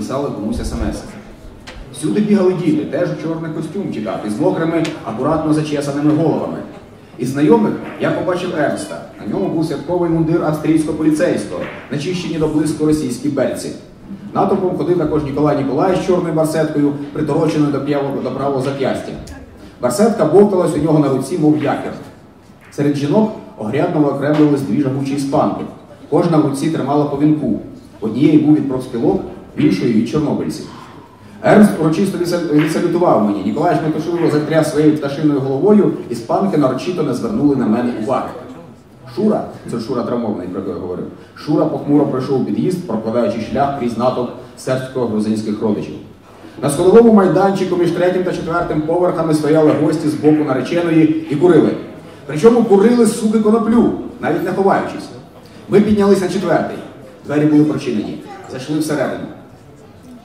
писали комусь смс. Всюди бігали діти, теж у чорних костюмчиках із мокрими, акуратно зачесаними головами. Із знайомих я побачив Ернста. На ньому був святковий мундир австрійського поліцейського, начищені до блиску російські бельці. Натовпом ходив також Ніколай Ніколай з чорною барсеткою, притороченою до, п'явого- до правого зап'ястя. Барсетка бовталась у нього на руці, мов якір. Серед жінок огрядно окремлювались дві жагучі іспанки. Кожна в руці тримала по вінку. Однієї був від профспілок, в іншої від чорнобильців. Ернст урочисто відсалютував мені. Ніколай ж метушливо затряс своєю пташиною головою, і спанки нарочито не звернули на мене уваги. Шура, це Шура травмований, про я говорив. Шура похмуро пройшов під'їзд, прокладаючи шлях крізь натовп сербсько-грузинських родичів. На сходовому майданчику між третім та четвертим поверхами стояли гості з боку нареченої і курили. Причому курили суки коноплю, навіть не ховаючись. Ми піднялись на четвертий. Двері були прочинені. Зайшли всередину.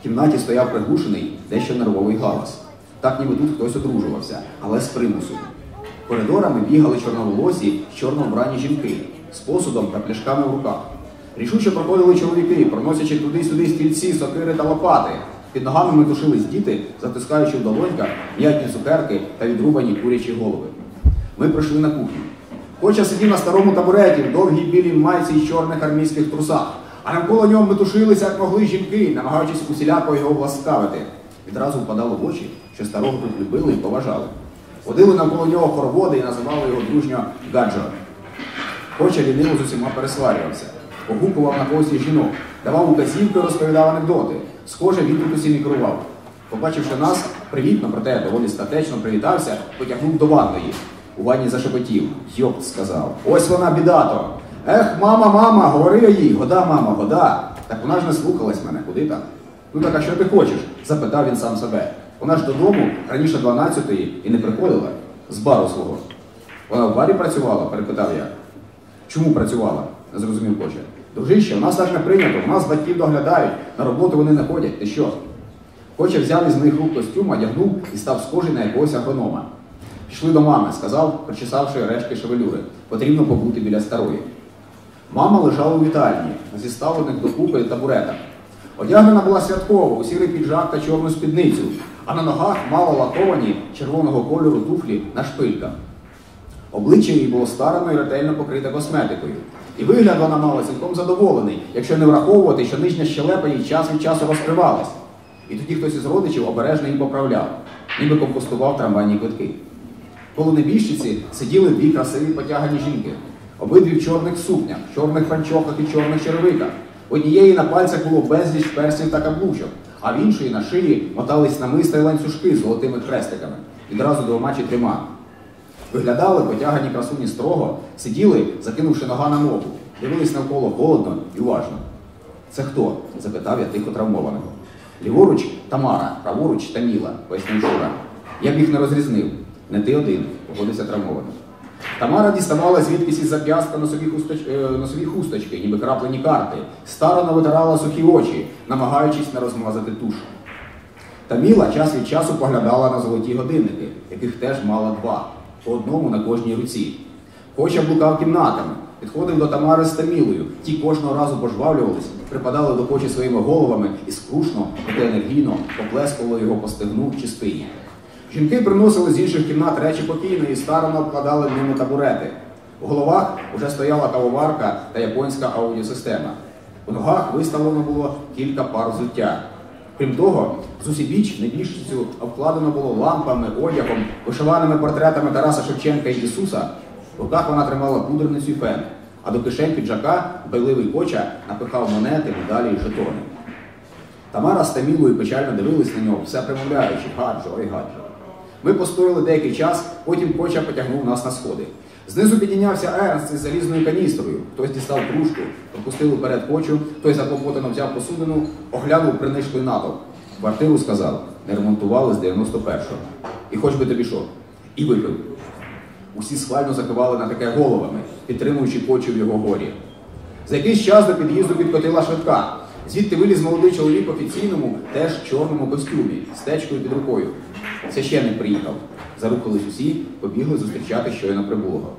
В кімнаті стояв приглушений, дещо нервовий галас. Так ніби тут хтось одружувався, але з примусу. Коридорами бігали чорноволосі, чорно вбрані жінки з посудом та пляшками в руках. Рішуче проходили чоловіки, проносячи туди-сюди стільці, сокири та лопати. Під ногами метушились діти, затискаючи в долоньках м'ятні цукерки та відрубані курячі голови. Ми прийшли на кухню. Коча сидів на старому табуреті в довгій білій майці й чорних армійських трусах, а навколо нього метушилися, як могли жінки, намагаючись усіляко його власкавити. Відразу впадало в очі, що старого тут любили і поважали. Водили навколо нього хороводи і називали його дружньо Гаджо. Коча ліниво з усіма пересварювався, погукував на когось жінок, давав указівки, розповідав анекдоти. Схоже, він тут усім і керував. Побачивши нас, привітно, проте доволі статечно привітався, потягнув до ванної. У ванні зашепотів. Йоп, сказав. Ось вона, бідато. Ех, мама, мама, говори я їй, года, мама, года. Так вона ж не слухалась мене, куди там? Ну так а що ти хочеш? запитав він сам себе. Вона ж додому раніше 12-ї і не приходила з бару свого. Вона в барі працювала? перепитав я. Чому працювала? не зрозумів Коча. Дружище, у нас так не прийнято, у нас батьків доглядають, на роботу вони не ходять. Ти що? Коча взяв із моїх рук костюм, одягнув і став схожий на якогось агронома. Пішли до мами, сказав, причесавши решки шевелюри. Потрібно побути біля старої. Мама лежала у вітальні, на зіставлених докупи табуретах. Одягнена була святково, у сірий піджак та чорну спідницю, а на ногах мала лаковані червоного кольору туфлі на шпильках. Обличчя її було старано і ретельно покрите косметикою. І вигляд вона мала цілком задоволений, якщо не враховувати, що нижня щелепа їй час від часу розкривалась. І тоді хтось із родичів обережно її поправляв, ніби компостував трамвайні квитки. Коло небіжчиці сиділи дві красиві потягані жінки, обидві в чорних сукнях, чорних панчохах і чорних черевиках. Однієї на пальцях було безліч перснів та каблучок, а в іншої на шиї мотались намиста й ланцюжки з золотими хрестиками, відразу двома чи трьома. Виглядали потягані красуні строго, сиділи, закинувши нога на ногу, дивились навколо холодно і уважно. Це хто? запитав я тихо травмованого. Ліворуч Тамара, праворуч Таміла, пояснив Шура. Я б їх не розрізнив. Не ти один, погодився травмований. Тамара діставала звідкись із зап'ястка носові, хусточ... е, носові хусточки, ніби краплені карти, старано витирала сухі очі, намагаючись не розмазати туш. Таміла час від часу поглядала на золоті годинники, яких теж мала два, по одному на кожній руці. Коча блукав кімнатами, підходив до Тамари з Тамілою. Ті кожного разу пожвавлювались, припадали до кочі своїми головами і скрушно, проте енергійно поплескували його по стегну чи спині. Жінки приносили з інших кімнат речі покійної і старано обкладали ними табурети. У головах уже стояла кавоварка та японська аудіосистема. У ногах виставлено було кілька пар взуття. Крім того, з усібіч небіжчицю обкладено було лампами, одягом, вишиваними портретами Тараса Шевченка і Ісуса. В руках вона тримала пудерницю і фен, а до кишень піджака байливий коча напихав монети, медалі і жетони. Тамара з Тамілою печально дивились на нього, все примовляючи, гаджо, ой гаджо. Ми постояли деякий час, потім коча потягнув нас на сходи. Знизу підійнявся Ернст із залізною каністрою. Хтось дістав кружку, пропустив уперед кочу, той заклопотано взяв посудину, оглянув принишклий натовп. Квартиру сказав, не ремонтували з 91-го. І хоч би тобі що. І випив. Усі схвально закивали на таке головами, підтримуючи кочу в його горі. За якийсь час до під'їзду підкотила швидка. Звідти виліз молодий чоловік в офіційному, теж чорному костюмі, з течкою під рукою. Священник приїхав. Зарухались усі, побігли зустрічати щойно прибулого.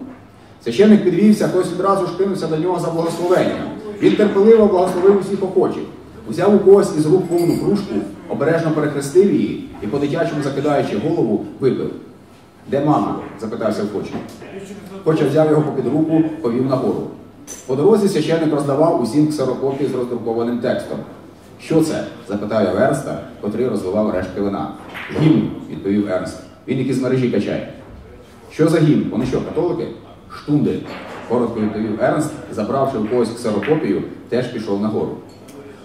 Священник підвівся, хтось відразу ж кинувся до нього за благословенням. Він терпеливо благословив усіх охочих. Взяв у когось із рук повну кружку, обережно перехрестив її і, по-дитячому закидаючи голову, випив. Де мама? запитався Фоча. Фоча взяв його попід руку, повів нагору. По дорозі священник роздавав усім ксерокопії з роздрукованим текстом. Що це? запитав я Ернста, котрий розливав рештки вина. Гімн, відповів Ернст. Він якийсь з мережі качає. Що за гімн? Вони що, католики? Штунди, коротко відповів Ернст, забравши в когось ксерокопію, теж пішов нагору.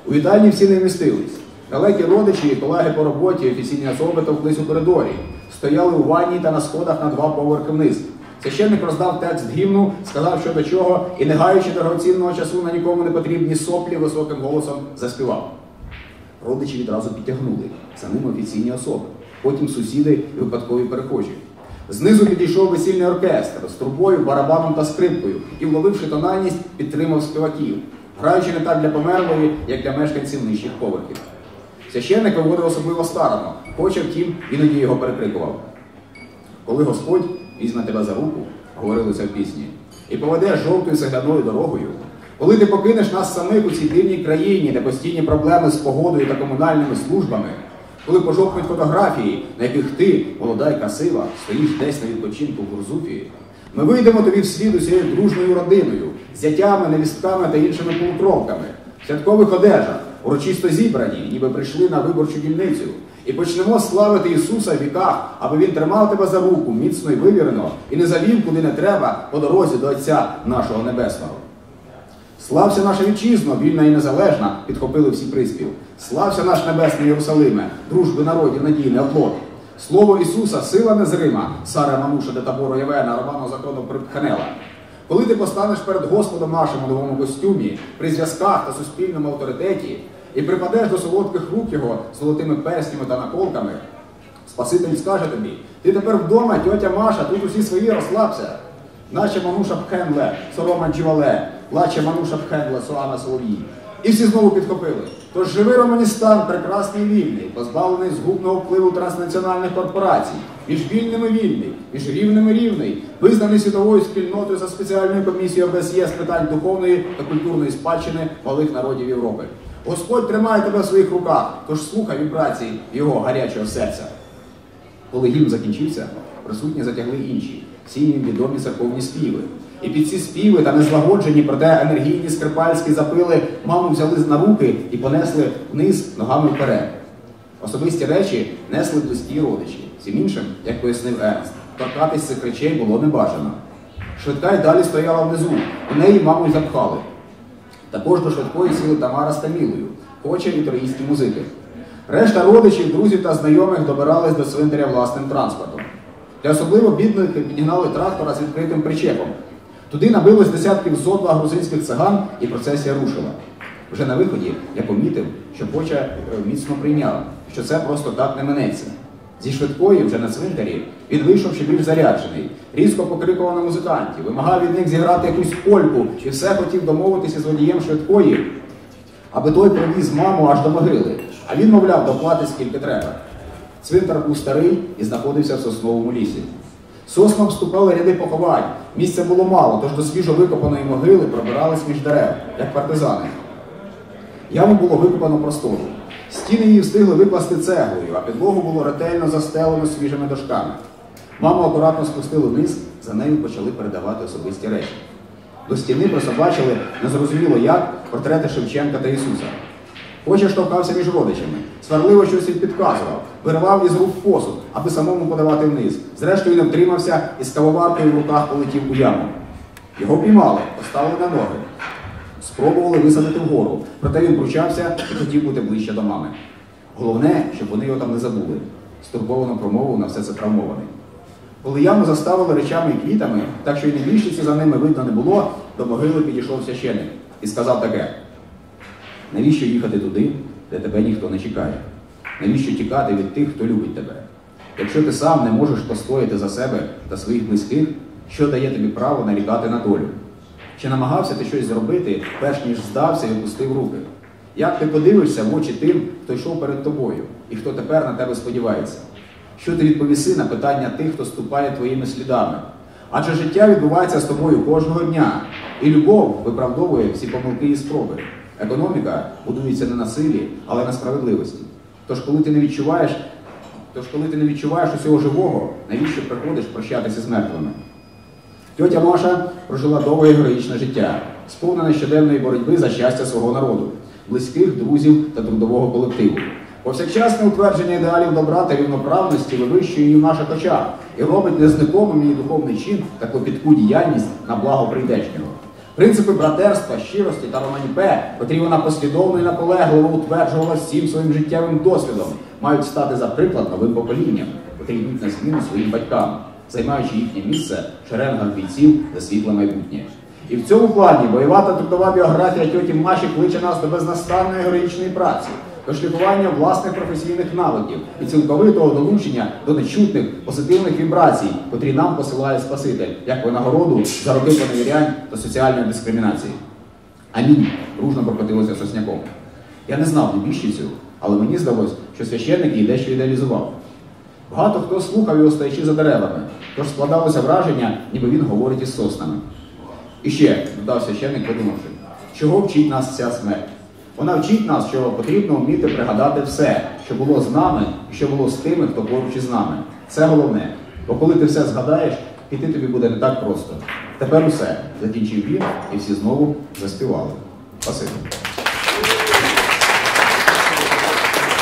У вітальні всі не вмістились. Далекі родичі, і колеги по роботі, офіційні особи товклись у коридорі, стояли у ванні та на сходах на два поверхи вниз. Священник роздав текст гімну, сказав, що до чого, і, не гаючи дорогоцінного часу на нікому не потрібні соплі, високим голосом заспівав. Родичі відразу підтягнули, за ним офіційні особи, потім сусіди і випадкові перехожі. Знизу підійшов весільний оркестр з трубою, барабаном та скрипкою і, вловивши тональність, підтримав співаків, граючи не так для померлої, як для мешканців нижчих поверхів. Священник виводив особливо старано, хоче, втім, іноді його перекрикував. Коли Господь візьме тебе за руку, говорили це в пісні, і поведе жовтою загляною дорогою, коли ти покинеш нас самих у цій дивній країні, де постійні проблеми з погодою та комунальними службами, коли пожовкнуть фотографії, на яких ти, молода й красива, стоїш десь на відпочинку в Гурзуфії, ми вийдемо тобі в світ усією дружною родиною, зятями, невістками та іншими полукровками, в святкових одежах, урочисто зібрані, ніби прийшли на виборчу дільницю, і почнемо славити Ісуса в віках, аби Він тримав тебе за руку, міцно і вивірено, і не завів, куди не треба, по дорозі до Отця нашого Небесного. Слався наша вітчизно, вільна і незалежна, підхопили всі приспів. Слався наш небесний Єрусалиме, дружби народів, надійний оплот. Слово Ісуса, сила незрима, Сара Мануша де табору Євена, Романого закону Припханела. Коли ти постанеш перед Господом нашим у новому костюмі, при зв'язках та суспільному авторитеті, і припадеш до солодких рук його золотими перснями та наколками, Спаситель скаже тобі, ти тепер вдома, тьотя Маша, тут усі свої розслабся. Наче Мануша Пхенле, Сорома Джівале, плаче Мануша Пхенле, Соана Соловій. І всі знову підхопили. Тож живий Романістан, прекрасний і вільний, позбавлений згубного впливу транснаціональних корпорацій, між вільними вільний, між рівними рівний, визнаний світовою спільнотою за спеціальною комісією ОБСЄ з питань духовної та культурної спадщини малих народів Європи. Господь тримає тебе в своїх руках, тож слухай вібрації його гарячого серця. Коли гімн закінчився, присутні затягли інші, всі їм відомі церковні співи. І під ці співи та незлагоджені, проте енергійні скрипальські запили маму взяли на руки і понесли вниз ногами вперед. Особисті речі несли близькі родичі. Всім іншим, як пояснив Ернст, торкатись цих речей було небажано. Швидка й далі стояла внизу, у неї маму й запхали. Також до швидкої сіли Тамара з Тамілою, хоче і троїстські музики. Решта родичів, друзів та знайомих добирались до цвинтаря власним транспортом. Для особливо бідних підігнали трактора з відкритим причепом. Туди набилось десятків зо два грузинських циган, і процесія рушила. Вже на виході я помітив, що Поча е, міцно прийняв, що це просто так не минеться. Зі швидкої, вже на цвинтарі, він вийшов ще більш заряджений, різко покрикував на музикантів, вимагав від них зіграти якусь польку і все хотів домовитися з водієм швидкої, аби той привіз маму аж до могили. А він, мовляв, доплати скільки треба. Цвинтар був старий і знаходився в сосновому лісі. Соснам вступали ряди поховань. Місця було мало, тож до свіжо викопаної могили пробирались між дерев, як партизани. Яму було викопано простору. Стіни її встигли викласти цеглою, а підлогу було ретельно застелено свіжими дошками. Маму акуратно спустили вниз, за нею почали передавати особисті речі. До стіни присобачили незрозуміло як портрети Шевченка та Ісуса. Хоча штовхався між родичами, сварливо щось їм підказував, виривав із рук посуд, аби самому подавати вниз. Зрештою не втримався і з кавоваркою в руках полетів у яму. Його піймали, поставили на ноги. Спробували висадити вгору, проте він пручався і хотів бути ближче до мами. Головне, щоб вони його там не забули. Стурбовано промовив на все це травмований. Коли яму заставили речами і квітами, так що й невіщиці за ними видно не було, до могили підійшов священик і сказав таке: навіщо їхати туди, де тебе ніхто не чекає? Навіщо тікати від тих, хто любить тебе? Якщо ти сам не можеш постояти за себе та своїх близьких, що дає тобі право нарікати на долю? Чи намагався ти щось зробити, перш ніж здався і опустив руки? Як ти подивишся в очі тим, хто йшов перед тобою, і хто тепер на тебе сподівається? Що ти відповіси на питання тих, хто ступає твоїми слідами? Адже життя відбувається з тобою кожного дня, і любов виправдовує всі помилки і спроби. Економіка будується не на силі, але на справедливості. Тож, коли ти не відчуваєш, тож, коли ти не відчуваєш усього живого, навіщо приходиш прощатися з мертвими? Тьотя Маша прожила довге героїчне життя, сповнене щоденної боротьби за щастя свого народу, близьких, друзів та трудового колективу. Повсякчасне утвердження ідеалів добра та рівноправності вивищує її в наших очах і робить незникомим її духовний чин та клопітку діяльність на благо прийдешнього. Принципи братерства, щирості та романіпе, котрі вона послідовно і наполегливо утверджувала всім своїм життєвим досвідом, мають стати за приклад новим поколінням, котрі йдуть на зміну своїм батькам, займаючи їхнє місце в бійців за світле майбутнє. І в цьому плані бойова та трудова біографія тьоті Маші кличе нас до безнастанної героїчної праці, шліфування власних професійних навиків і цілковитого долучення до нечутних позитивних вібрацій, котрі нам посилає Спаситель, як винагороду за роки поневірянь та соціальної дискримінації. Амінь. Дружно прокотилося сосняком. Я не знав небіжчицю, але мені здалось, що священник її дещо ідеалізував. Багато хто слухав його стоячи за деревами, тож складалося враження, ніби він говорить із соснами. І ще, додав священник, подумавши, чого вчить нас ця смерть? Вона вчить нас, що потрібно вміти пригадати все, що було з нами і що було з тими, хто поруч із нами. Це головне. Бо коли ти все згадаєш, піти тобі буде не так просто. Тепер усе. Закінчив він, і всі знову заспівали. Спасибі.